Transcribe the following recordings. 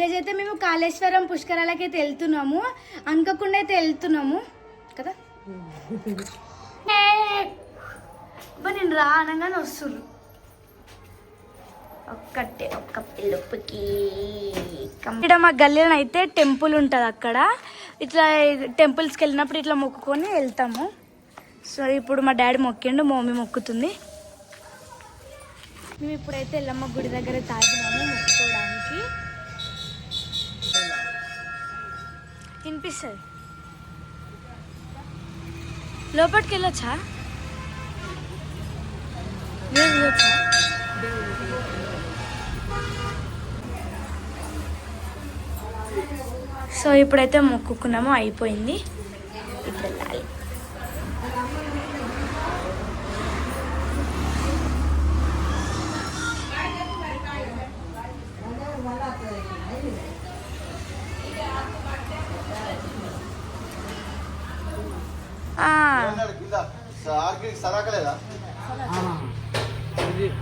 ఈరోజు అయితే మేము కాళేశ్వరం పుష్కరాలకి అయితే వెళ్తున్నాము. అనుకోకుండా అయితే వెళ్తున్నాము. కదా? నేను రా అనగానే వస్తుర్రు. ఒక్కటే ఒక్క పిలుపుకి. ఇక్కడ మా గల్లీలో అయితే టెంపుల్ ఉంటుంది అక్కడ. ఇట్లా టెంపుల్స్కి వెళ్ళినప్పుడు ఇట్లా మొక్కుకొని వెళ్తాము. సో ఇప్పుడు మా డాడీ మొక్కిండు మా మమ్మీ మొక్కుతుంది. మేము ఇప్పుడైతే ఎల్లమ్మ గుడి దగ్గర తాగినాము. కనిపిస్తుంది లోపలికి వెళ్ళొచ్చా వెళ్ళొచ్చా సో ఇప్పుడైతే మొక్కుకున్నాము అయిపోయింది ఇప్పుడు వెళ్ళాలి ఆ,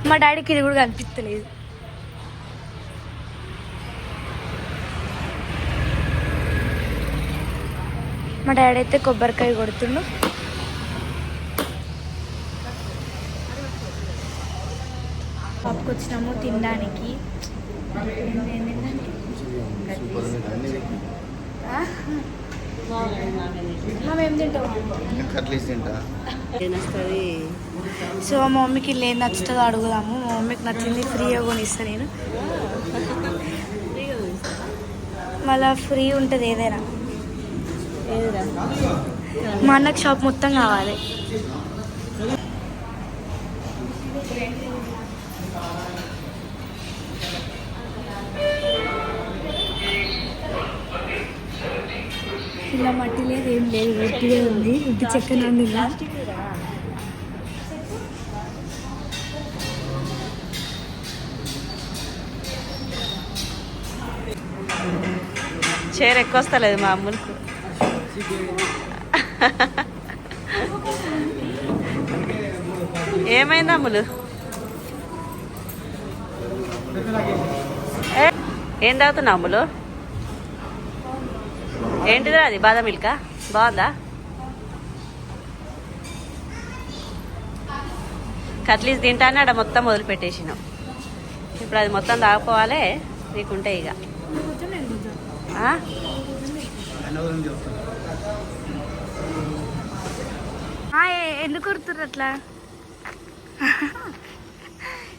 మా డాడీకి ఇది కూడా కనిపిస్తలేదు. మా డాడీ అయితే కొబ్బరికాయ కొడుతుండు. పప్పుకి వచ్చినాము తినడానికి తినడానికి? నచ్చుతుంది సో మా మమ్మీకి ఇల్లు ఏం నచ్చుతుందో అడుగుదాము. మా మమ్మీకి నచ్చింది ఫ్రీగా కొనిస్తా నేను. మళ్ళా ఫ్రీ ఉంటుంది ఏదైనా. మా అన్నకి షాప్ మొత్తం కావాలి. గట్టిగా ఉంది. ఉట్టి చెక్క ఉంది చీర ఎక్కువ వస్తలేదు మా అమ్ములకు. ఏమైంది అమ్ములు? ఏం తాగుతున్నా అమ్ములు? ఏంటిదిరా అది? బాదం మిల్కా? బాగుందా? కట్లీస్ తింటానే ఆడ మొత్తం వదిలిపెట్టేసినాం ఇప్పుడు అది మొత్తం తాగిపోవాలి నీకుంటే ఇక. ఎందుకు కుడుతుర్రు అట్లా?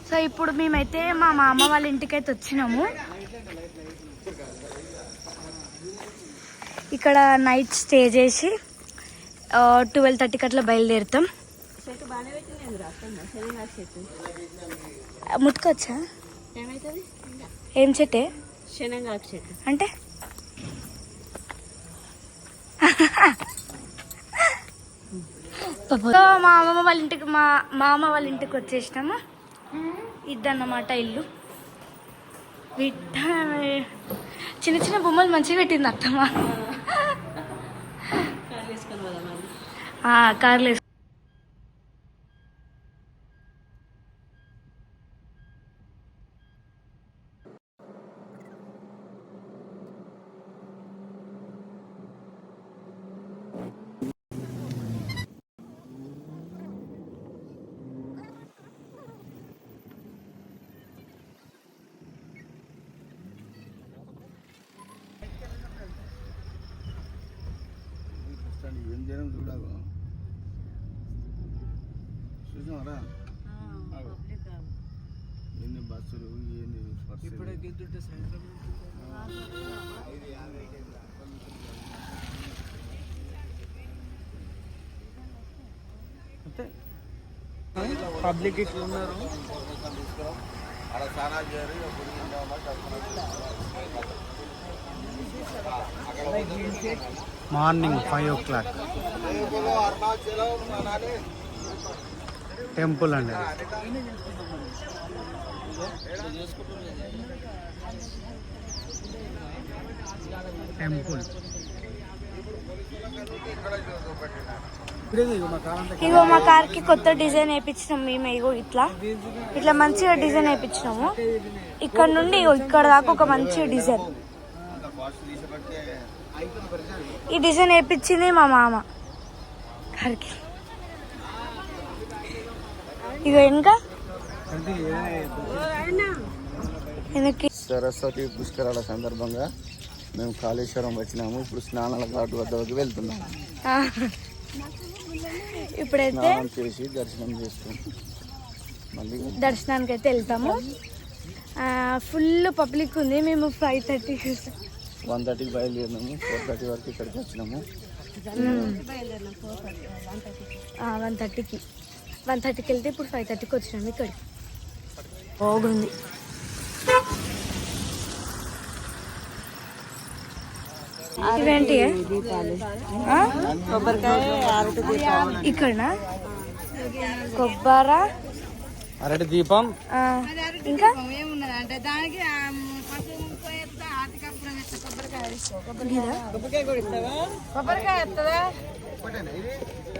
సో ఇప్పుడు మేమైతే మా మామ వాళ్ళ ఇంటికైతే వచ్చినాము. ఇక్కడ నైట్ స్టే చేసి ట్వెల్వ్ థర్టీకి అట్లా బయలుదేరుతాం. ముట్టుకోవచ్చా? ఏం చెట్టే? అంటే? సో మా అమ్మమ్మ వాళ్ళ ఇంటికి మా మా అమ్మ వాళ్ళ ఇంటికి వచ్చేసినాము. ఇద్దన్నమాట ఇల్లు. విట్ట చిన్న చిన్న బొమ్మలు మంచిగా పెట్టింది అత్తమ్మ. వేసుకొని కార్లు వేసు- చూసామరా ఎన్ని బస్సులు ఏంది ఇప్పుడే పబ్లిక్ ఇట్లా ఉన్నారు. అక్కడ స్నానాలు చేయరు morning five o'clock. Temple అండి టెంపుల్. ఇగో మా కార్కి కొత్త డిజైన్ వేయించినాం మేము ఇగో ఇట్లా. ఇట్లా మంచిగా డిజైన్ వేయించినాము ఇక్కడ నుండి ఇగో ఇక్కడ దాకా ఒక మంచి డిజైన్. ఈ డిజైన్ వేయించింది మా మామ. కార్కి. ఇగో ఇంకా? సరస్వతి పుష్కరాల సందర్భంగా మేము కాళేశ్వరం వచ్చినాము. ఇప్పుడు స్నానాల ఘాటు వద్దకు వెళ్తున్నాము. ఆ. ఇప్పుడైతే చేసి దర్శనం చేసుకుని మళ్ళీ దర్శనానికి అయితే వెళ్తాము ఫుల్ పబ్లిక్ ఉంది. మేము ఫైవ్ థర్టీ వన్ థర్టీకి బయలుదేరినాము. ఫోర్ థర్టీ వరకు ఇక్కడికి వచ్చినాము. వన్ థర్టీకి. వన్ థర్టీకి వెళ్తే ఇప్పుడు ఫైవ్ థర్టీకి వచ్చినాము ఇక్కడికి. బాగుంది. ఇవేంటి ఆ? ఇక్కడనా? కొబ్బరి? అరటి దీపం.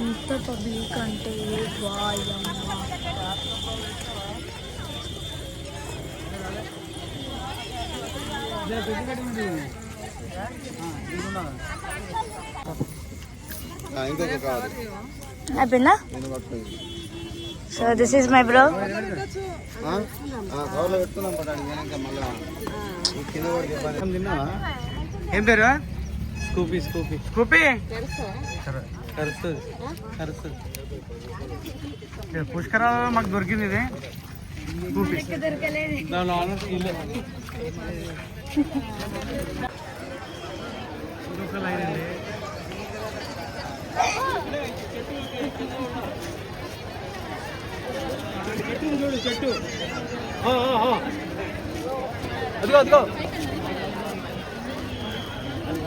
ఎంత పబ్లిక్ అంటే అయిపోయిందా? So this is my bro ఏం పేరు? స్కూపీ స్కూపీ. స్కూపీ? కరుస్తుంది. కరుస్తుంది. పుష్కరాలలో మాకు దొరికింది ఇది. స్కూపీ. దాని ఇల్లే లైన్ చెట్టు చూడు చెట్టు. అదిగో అదిగో.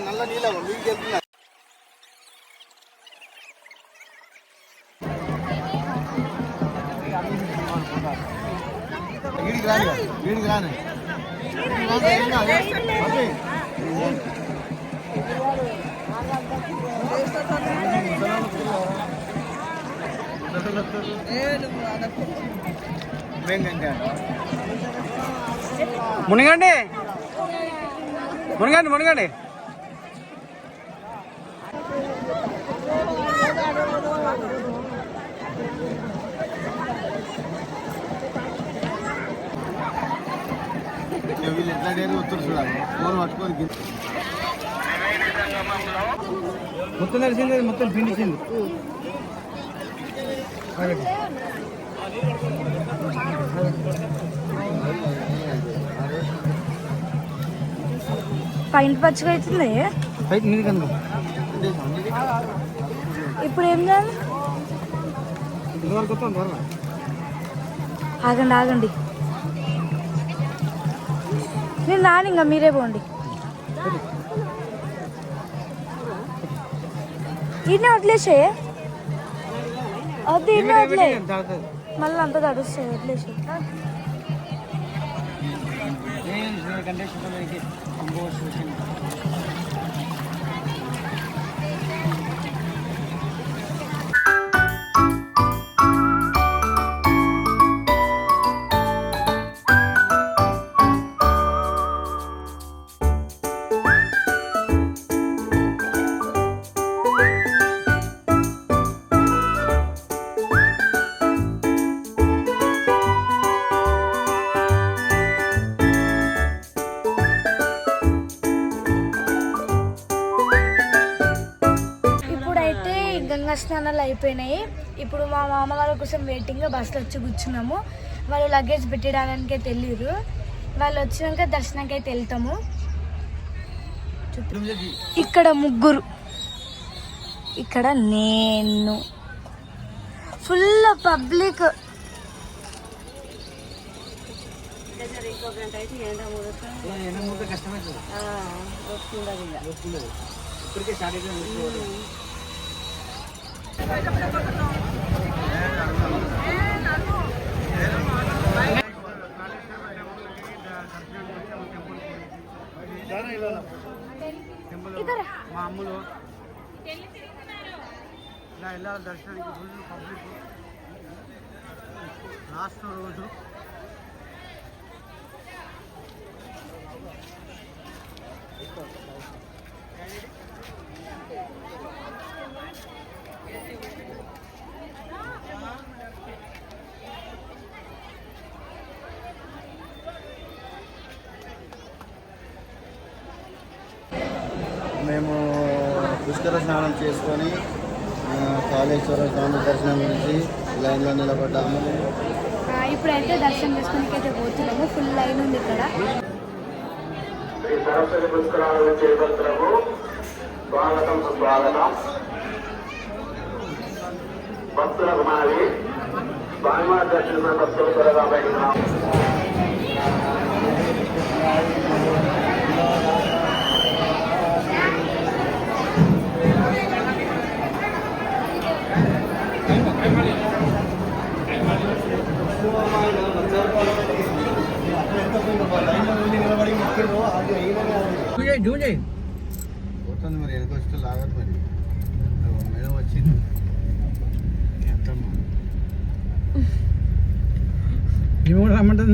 నల్ల నీళ్ళ మీకు వెళ్తున్నా వీడికి వీడికి మునగండి మునగండి. వీళ్ళు ఎట్లా డేరీ వస్తారు చూడాలి. ఫోన్ పట్టుకొని మొత్తం తెలిసింది మొత్తం పిండిచింది. పైన పచ్చిగా అవుతుంది. ఇప్పుడు ఏం త్వరగా. ఆగండి ఆగండి. నేను రాను ఇంకా మీరే పోండి. ఈయన వదిలేసే. అది ఈయన వదిలే. మళ్ళీ అంత తడుస్తుంది వదిలేసే 宁波宿迁 అయిపోయినాయి. ఇప్పుడు మా మామ వాళ్ళ కోసం వెయిటింగ్ బస్సులో వచ్చి కూర్చున్నాము. వాళ్ళు లగేజ్ పెట్టడానికి వెళ్ళిరు వాళ్ళు వచ్చినాక దర్శనానికి అయితే వెళ్తాము ఇక్కడ ముగ్గురు. ఇక్కడ నేను. ఫుల్ పబ్లిక్ ఇంకో. మా అమ్ములు. ఇలా వెళ్ళాలి దర్శనానికి. ఫుల్ పబ్లిక్ లాస్ట్ రోజు. పుష్కర స్నానం చేసుకొని కాళేశ్వర స్వామి దర్శనం గురించి లైన్లో నిలబడ్డాము. ఇప్పుడైతే దర్శనం చేసుకోనికి అయితే పోతున్నాము. ఫుల్ లైన్ ఉంది ఇక్కడ. శ్రీ సరస్వతి పుష్కరాలు వచ్చే భక్తులకు స్వాగతం సుస్వాగతం. భక్తులకు మనవి. స్వామివారి దర్శనం భక్తులు త్వరగా బయటకు పోతుంది మరి వెనక లాగదు మరి. మేడం వచ్చింది.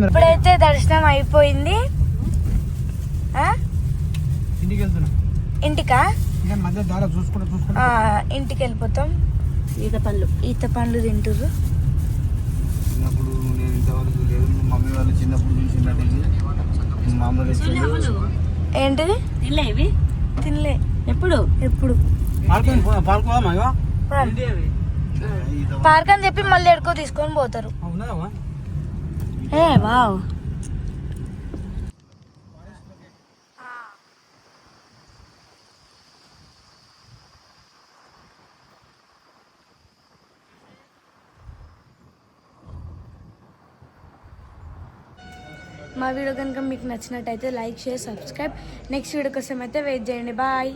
ఇప్పుడైతే దర్శనం అయిపోయింది. ఆ? ఇంటికి వెళ్తున్నాం ఇంటికా? ఇంకా మధ్య దారా చూసుకుంటూ చూసుకుంటూ. ఆ, ఇంటికి వెళ్ళిపోతాం ఈత పళ్ళు ఈత పండ్లు తింటుర్రు. చిన్నప్పుడు నేను ఇంతవరకు లేదు. మా మమ్మీ వాళ్ళు చిన్నప్పుడు చూసినట్టు మామూలు ఏంటిది? తినలే ఇవి? తినలే. ఎప్పుడు? ఎప్పుడు? పార్క్ అని చెప్పి మళ్ళీ ఎడుకో తీసుకొని పోతారు. ఏ వావ్. మా వీడియో కనుక మీకు నచ్చినట్టయితే like share subscribe. Next video కోసం అయితే వెయిట్ చేయండి. బాయ్.